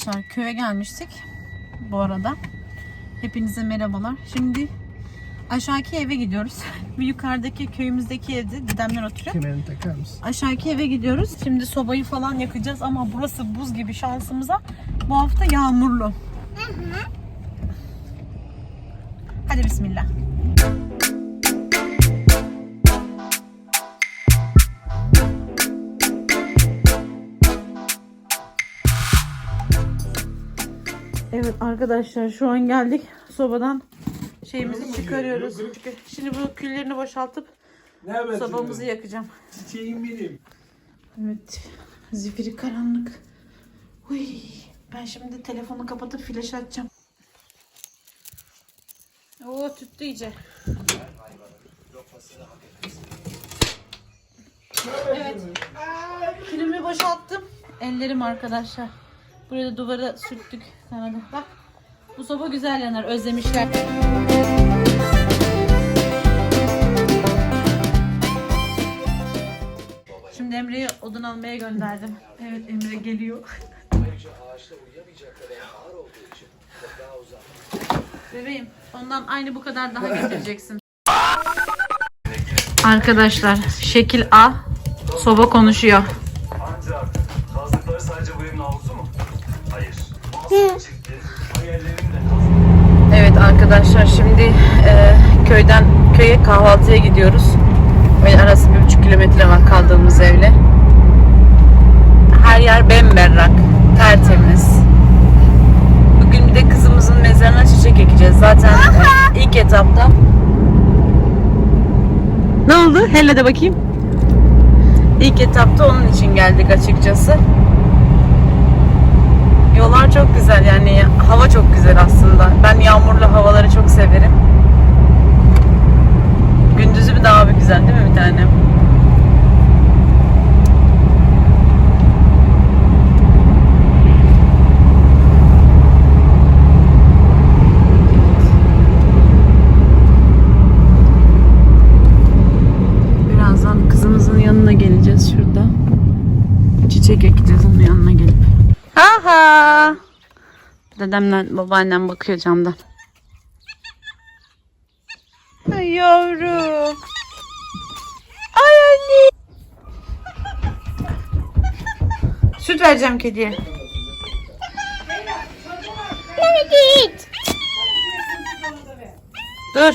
Arkadaşlar köye gelmiştik bu arada. Hepinize merhabalar. Şimdi aşağıki eve gidiyoruz. Bir yukarıdaki köyümüzdeki evde dedemler oturuyor. Kemerini takar mısın? Aşağıki eve gidiyoruz. Şimdi sobayı falan yakacağız ama burası buz gibi şansımıza. Bu hafta yağmurlu. Hadi bismillah. Evet arkadaşlar şu an geldik. Sobadan şeyimizi çıkarıyoruz. Şimdi bu küllerini boşaltıp Ne sobamızı yakacağım. Çiçeğim benim. Evet. Zifiri karanlık. Uy. Ben şimdi telefonu kapatıp flash açacağım. Oo tüttü iyice. Evet. Külümü boşalttım. Ellerim arkadaşlar. Buraya da duvara sürttük sana da. Bak. Bu soba güzel yanar. Özlemişler. Şimdi Emre'yi odun almaya gönderdim. Evet Emre geliyor. Bebeğim ondan aynı bu kadar daha getireceksin. Arkadaşlar şekil A soba konuşuyor. Evet arkadaşlar şimdi e, köyden köye kahvaltıya gidiyoruz. Böyle arası bir buçuk kilometre var kaldığımız evle. Her yer bemberrak, tertemiz. Bugün bir de kızımızın mezarına çiçek ekeceğiz. Zaten e, ilk etapta. Ne oldu? Hele de bakayım. İlk etapta onun için geldik açıkçası. Yollar çok güzel yani hava çok güzel aslında. Ben yağmurlu havaları çok severim. Gündüzü bir daha bir güzel değil mi bir tane? Birazdan kızımızın yanına geleceğiz şurada. Çiçek ekeceğiz onun yanına gelip. Aha! Dedemle babaannem bakıyor camdan. Ay yavrum. Ay anne. Süt vereceğim kediye. Dur.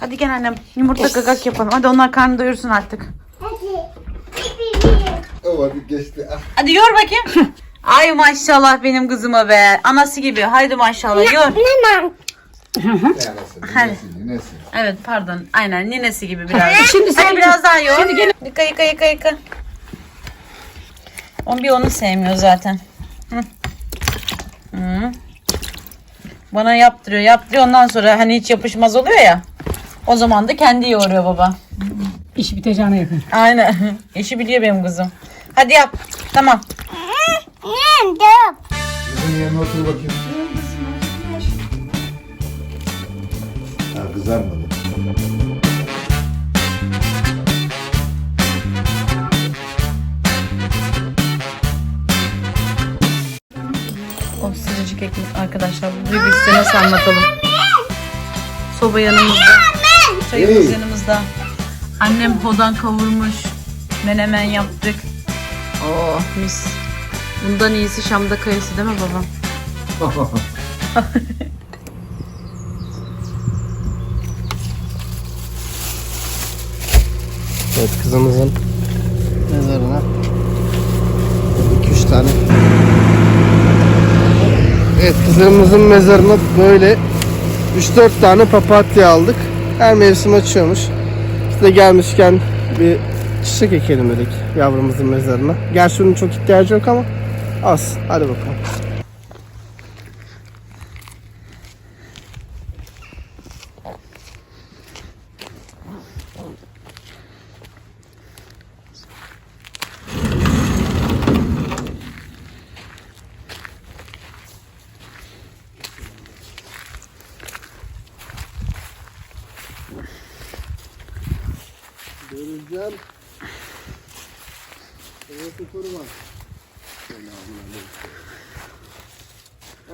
Hadi gel annem. Yumurta gagak yapalım. Hadi onlar karnı doyursun artık. O vakit geçti. Ah, Hadi yor bakayım. Ay maşallah benim kızıma be. Anası gibi. Haydi maşallah yor. Neresi? Hadi. Nesi? Evet pardon. Aynen ninesi gibi biraz. Şimdi sen Hadi biraz daha yor. Şimdi gel. Yıka yıka yıka yıka. O bir onu sevmiyor zaten. Hı. Hı. Bana yaptırıyor yaptırıyor ondan sonra hani hiç yapışmaz oluyor ya. O zaman da kendi yoğuruyor baba. İş biteceğine yakın. Aynen. İşi biliyor benim kızım. Hadi yap. Tamam. Bizim yerine otur bakayım. Ha kızarmadı. O sıcacık ekmek arkadaşlar. Bu bir size nasıl anlatalım. Soba yanımızda. Çayımız Hey. yanımızda. Annem hodan kavurmuş. Menemen yaptık. Oh mis. Bundan iyisi Şam'da kayısı değil mi babam? Evet kızımızın mezarına 2-3 tane Evet kızımızın mezarına böyle 3-4 tane papatya aldık. Her mevsim açıyormuş. Biz de gelmişken bir çiçek ekelim dedik yavrumuzun mezarına. Gerçi onun çok ihtiyacı yok ama az. Hadi bakalım.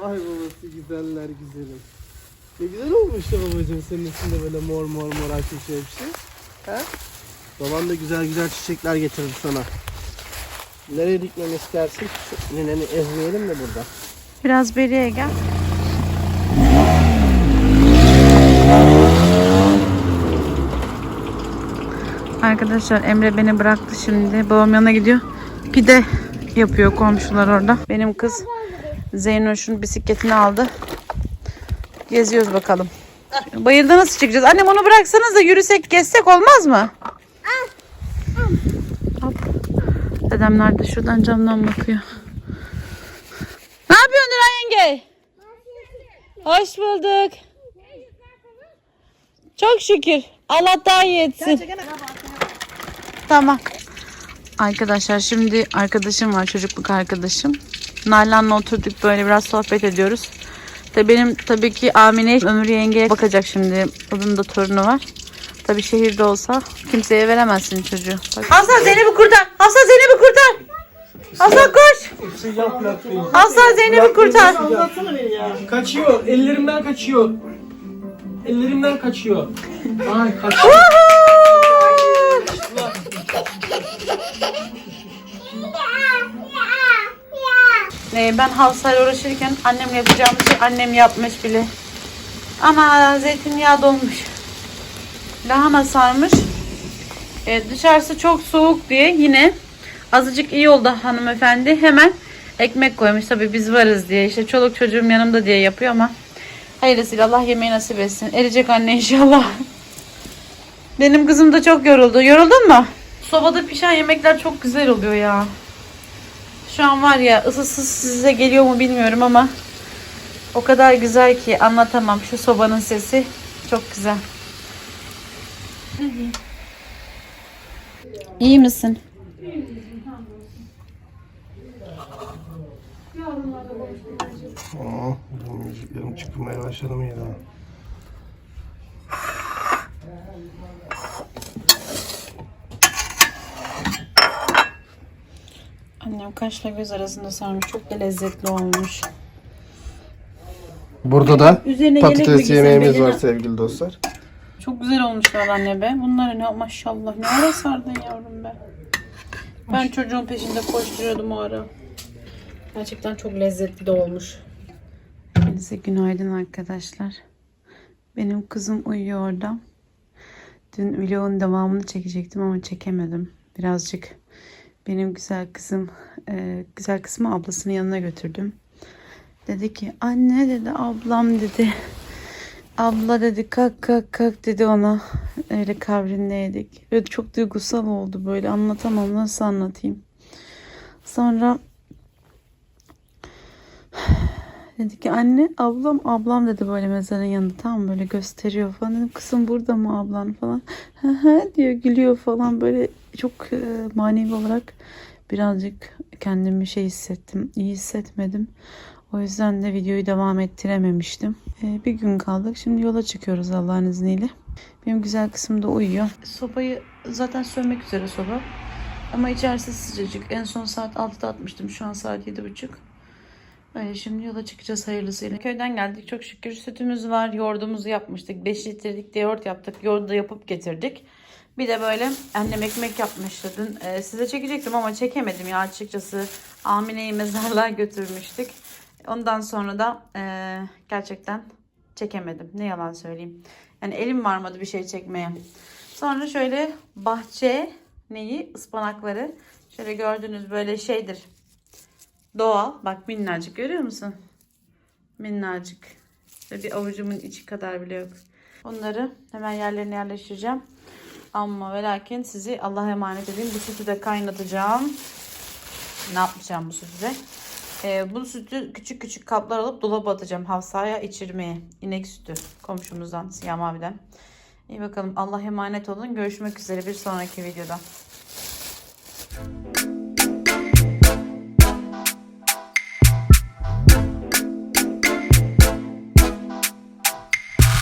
Ay babası güzeller güzelim. Ne güzel olmuş ya babacığım senin içinde böyle mor mor mor açmış hepsi. He? Baban da güzel güzel çiçekler getirdi sana. Nereye dikmemi istersin? Şu Neneni ezmeyelim de burada. Biraz beriye gel. Arkadaşlar Emre beni bıraktı şimdi. Babam yanına gidiyor. Pide yapıyor komşular orada. Benim kız Zeynoş'un bisikletini aldı. Geziyoruz bakalım. Bayırda nasıl çıkacağız? Annem onu bıraksanız da yürüsek gezsek olmaz mı? Hop. Dedemler de şuradan camdan bakıyor. Ne yapıyorsun Nuray yenge? Hoş bulduk. Çok şükür. Allah daha iyi etsin. Tamam. Arkadaşlar şimdi arkadaşım var çocukluk arkadaşım. Nalan'la oturduk böyle biraz sohbet ediyoruz. De benim tabii ki Amine Ömür yengeye bakacak şimdi. Onun da torunu var. Tabii şehirde olsa kimseye veremezsin çocuğu. Hasan Zeynep'i kurtar. Hasan Zeynep'i kurtar. Hasan koş. Hasan Zeynep'i kurtar. Kaçıyor. Ellerimden kaçıyor. Ellerimden kaçıyor. Ay kaçıyor. Ee, ben havsayla uğraşırken annemle yapacağım şey annem yapmış bile. Ama zeytinyağı dolmuş. Lahana sarmış. Ee, dışarısı çok soğuk diye yine azıcık iyi oldu hanımefendi. Hemen ekmek koymuş. Tabii biz varız diye. İşte çoluk çocuğum yanımda diye yapıyor ama hayırlısıyla Allah yemeği nasip etsin. Erecek anne inşallah. Benim kızım da çok yoruldu. Yoruldun mu? Sobada pişen yemekler çok güzel oluyor ya. Şu an var ya ısısız size geliyor mu bilmiyorum ama o kadar güzel ki anlatamam. Şu sobanın sesi çok güzel. İyi misin? Müziklerim çıkmaya başladı mı ya? Annem kaşla göz arasında sarmış. Çok da lezzetli olmuş. Burada da Üzerine mi patates giysen yemeğimiz var sevgili dostlar. Çok güzel olmuşlar anne be. Bunları ne maşallah ne ara sardın yavrum be. Ben çocuğun peşinde koşturuyordum o ara. Gerçekten çok lezzetli de olmuş. Hepinize günaydın arkadaşlar. Benim kızım uyuyor orada. Dün vlogun devamını çekecektim ama çekemedim. Birazcık benim güzel kızım, e, güzel kızımı ablasının yanına götürdüm. Dedi ki anne dedi ablam dedi. Abla dedi kalk kalk kalk dedi ona. Öyle kavrinleydik. Ve çok duygusal oldu böyle anlatamam nasıl anlatayım. Sonra dedi ki anne ablam ablam dedi böyle mezarın yanında tam böyle gösteriyor falan. Dedim kızım burada mı ablan falan. Hı hı diyor gülüyor falan böyle çok e, manevi olarak birazcık kendimi şey hissettim. iyi hissetmedim. O yüzden de videoyu devam ettirememiştim. Ee, bir gün kaldık. Şimdi yola çıkıyoruz Allah'ın izniyle. Benim güzel kısım da uyuyor. Sobayı zaten sönmek üzere soba. Ama içerisi sıcacık. En son saat 6'da atmıştım. Şu an saat 7.30. Öyle şimdi yola çıkacağız hayırlısıyla. Köyden geldik çok şükür. Sütümüz var. Yoğurdumuzu yapmıştık. 5 litrelik de yoğurt yaptık. Yoğurdu da yapıp getirdik. Bir de böyle annem ekmek yapmıştı dün. Ee, size çekecektim ama çekemedim ya açıkçası. Amine'yi mezarlığa götürmüştük. Ondan sonra da eee, gerçekten çekemedim. Ne yalan söyleyeyim. Yani elim varmadı bir şey çekmeye. Sonra şöyle bahçe neyi? ıspanakları. Şöyle gördüğünüz böyle şeydir. Doğal. Bak minnacık görüyor musun? Minnacık. Ve bir avucumun içi kadar bile yok. Onları hemen yerlerine yerleştireceğim. Ama ve lakin sizi Allah'a emanet edeyim. Bu sütü de kaynatacağım. Ne yapacağım bu sütü de? Ee, bu sütü küçük küçük kaplar alıp dolaba atacağım Hafsa'ya içirmeye. İnek sütü komşumuzdan, Siyah Mavi'den. İyi bakalım. Allah emanet olun. Görüşmek üzere bir sonraki videoda.